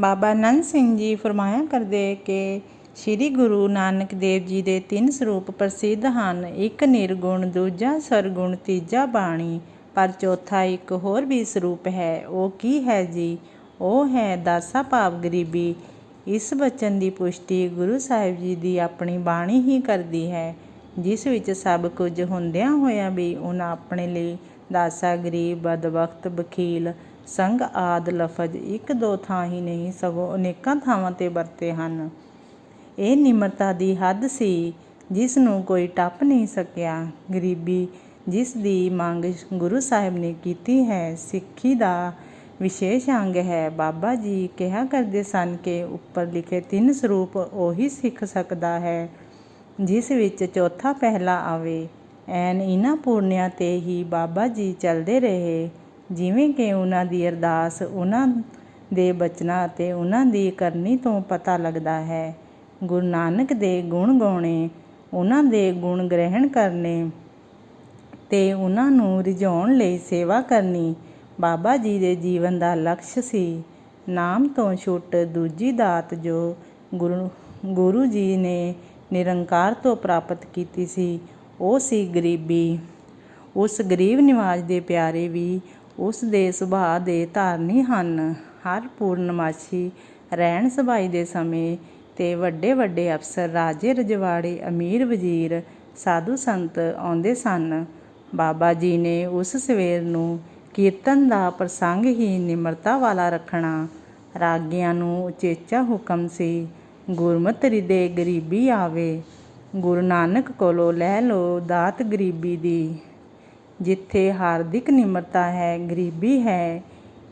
ਬਾਬਾ ਨੰਦ ਸਿੰਘ ਜੀ ਫਰਮਾਇਆ ਕਰਦੇ ਕਿ ਸ੍ਰੀ ਗੁਰੂ ਨਾਨਕ ਦੇਵ ਜੀ ਦੇ ਤਿੰਨ ਸਰੂਪ ਪ੍ਰਸਿੱਧ ਹਨ। ਇੱਕ ਨਿਰਗੁਣ, ਦੂਜਾ ਸਰਗੁਣ, ਤੀਜਾ ਬਾਣੀ, ਪਰ ਚੌਥਾ ਇੱਕ ਹੋਰ ਵੀ ਸਰੂਪ ਹੈ। ਉਹ ਕੀ ਹੈ ਜੀ? ਉਹ ਹੈ ਦਾਸਾ ਭਾਵ ਗਰੀਬੀ। ਇਸ ਬਚਨ ਦੀ ਪੁਸ਼ਟੀ ਗੁਰੂ ਸਾਹਿਬ ਜੀ ਦੀ ਆਪਣੀ ਬਾਣੀ ਹੀ ਕਰਦੀ ਹੈ, ਜਿਸ ਵਿੱਚ ਸਭ ਕੁਝ ਹੁੰਦਿਆਂ ਹੋਇਆਂ ਵੀ ਉਹਨਾਂ ਆਪਣੇ ਲਈ ਦਾਸਾ, ਗਰੀਬ ਬਦਬਖਤ ਬਖੀਲ ਸੰਗ ਆਦ ਲਫ਼ਜ਼ ਇੱਕ ਦੋ ਥਾਂ ਹੀ ਨਹੀਂ, ਸਗੋਂ ਅਨੇਕਾਂ ਥਾਵਾਂ ਤੇ ਵਰਤੇ ਹਨ। ਇਹ ਨਿਮਰਤਾ ਦੀ ਹੱਦ ਸੀ, ਜਿਸ ਨੂੰ ਕੋਈ ਟੱਪ ਨਹੀਂ ਸਕਿਆ। ਗਰੀਬੀ ਜਿਸ ਦੀ ਮੰਗ ਗੁਰੂ ਸਾਹਿਬ ਨੇ ਕੀਤੀ ਹੈ, ਸਿੱਖੀ ਦਾ ਵਿਸ਼ੇਸ਼ ਅੰਗ ਹੈ। ਬਾਬਾ ਜੀ ਕਿਹਾ ਕਰਦੇ ਸਨ ਕਿ ਉੱਪਰ ਲਿਖੇ ਤਿੰਨ ਸਰੂਪ ਉਹੀ ਸਿੱਖ ਸਕਦਾ ਹੈ, ਜਿਸ ਵਿੱਚ ਚੌਥਾ ਪਹਿਲਾ ਆਵੇ। ਐਨ ਇਹਨਾਂ ਪੂਰਨਿਆਂ ਤੇ ਹੀ ਬਾਬਾ ਜੀ ਚੱਲਦੇ ਰਹੇ। ਜਿਵੇਂ ਕਿ ਉਹਨਾਂ ਦੀ ਅਰਦਾਸ ਉਹਨਾਂ ਦੇ ਬਚਨਾਂ ਅਤੇ ਉਹਨਾਂ ਦੀ ਕਰਨੀ ਤੋਂ ਪਤਾ ਲੱਗਦਾ ਹੈ। ਗੁਰੂ ਨਾਨਕ ਦੇ ਗੁਣ ਗਾਉਣੇ, ਉਹਨਾਂ ਦੇ ਗੁਣ ਗ੍ਰਹਿਣ ਕਰਨੇ ਤੇ ਉਹਨਾਂ ਨੂੰ ਰਿਝਾਉਣ ਲਈ ਸੇਵਾ ਕਰਨੀ ਬਾਬਾ ਜੀ ਦੇ ਜੀਵਨ ਦਾ ਲਕਸ਼ ਸੀ। ਨਾਮ ਤੋਂ ਛੁੱਟ ਦੂਜੀ ਦਾਤ ਜੋ ਗੁਰੂ ਗੁਰੂ ਜੀ ਨੇ ਨਿਰੰਕਾਰ ਤੋਂ ਪ੍ਰਾਪਤ ਕੀਤੀ ਸੀ, ਉਹ ਸੀ ਗਰੀਬੀ। ਉਸ ਗਰੀਬ ਨਿਵਾਜ ਦੇ ਪਿਆਰੇ ਵੀ ਉਸ ਦੇ ਸੁਭਾਅ ਦੇ ਧਾਰਨੀ ਹਨ। ਹਰ ਪੂਰਨਮਾਸ਼ੀ ਰਹਿਣ ਸਭਾਈ ਦੇ ਸਮੇਂ ਤੇ ਵੱਡੇ ਵੱਡੇ ਅਫਸਰ, ਰਾਜੇ ਰਜਵਾੜੇ, ਅਮੀਰ ਵਜ਼ੀਰ, ਸਾਧੂ ਸੰਤ ਆਉਂਦੇ ਸਨ। ਬਾਬਾ ਜੀ ਨੇ ਉਸ ਸਵੇਰ ਨੂੰ ਕੀਰਤਨ ਦਾ ਪ੍ਰਸੰਗ ਹੀ ਨਿਮਰਤਾ ਵਾਲਾ ਰੱਖਣਾ, ਰਾਗੀਆਂ ਨੂੰ ਉਚੇਚਾ ਹੁਕਮ ਸੀ। ਗੁਰਮਤਿ ਹਿਰਦੇ ਗਰੀਬੀ ਆਵੇ, ਗੁਰੂ ਨਾਨਕ ਕੋਲੋਂ ਲੈ ਲੋ ਦਾਤ ਗਰੀਬੀ ਦੀ। ਜਿੱਥੇ ਹਾਰਦਿਕ ਨਿਮਰਤਾ ਹੈ, ਗਰੀਬੀ ਹੈ,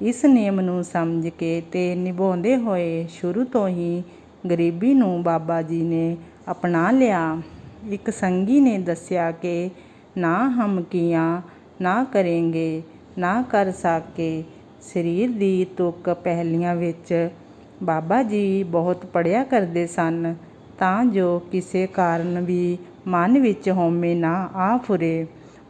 ਇਸ ਨਿਯਮ ਨੂੰ ਸਮਝ ਕੇ ਤੇ ਨਿਭਾਉਂਦੇ ਹੋਏ ਸ਼ੁਰੂ ਤੋਂ ਹੀ ਗਰੀਬੀ ਨੂੰ ਬਾਬਾ ਜੀ ਨੇ ਅਪਣਾ ਲਿਆ। ਇੱਕ ਸੰਗੀ ਨੇ ਦੱਸਿਆ ਕਿ ਨਾ ਹਮ ਕੀਆਂ, ਨਾ ਕरेंगे ਨਾ ਕਰ ਸਕੇ। ਸਰੀਰ ਦੀ ਤੁਕ ਪਹਿਲੀਆਂ ਵਿੱਚ ਬਾਬਾ ਜੀ ਬਹੁਤ ਪੜਿਆ ਕਰਦੇ ਸਨ, ਤਾਂ ਜੋ ਕਿਸੇ ਕਾਰਨ ਵੀ ਮਨ ਵਿੱਚ ਹਉਮੈ ਨਾ ਆ ਫੁਰੇ।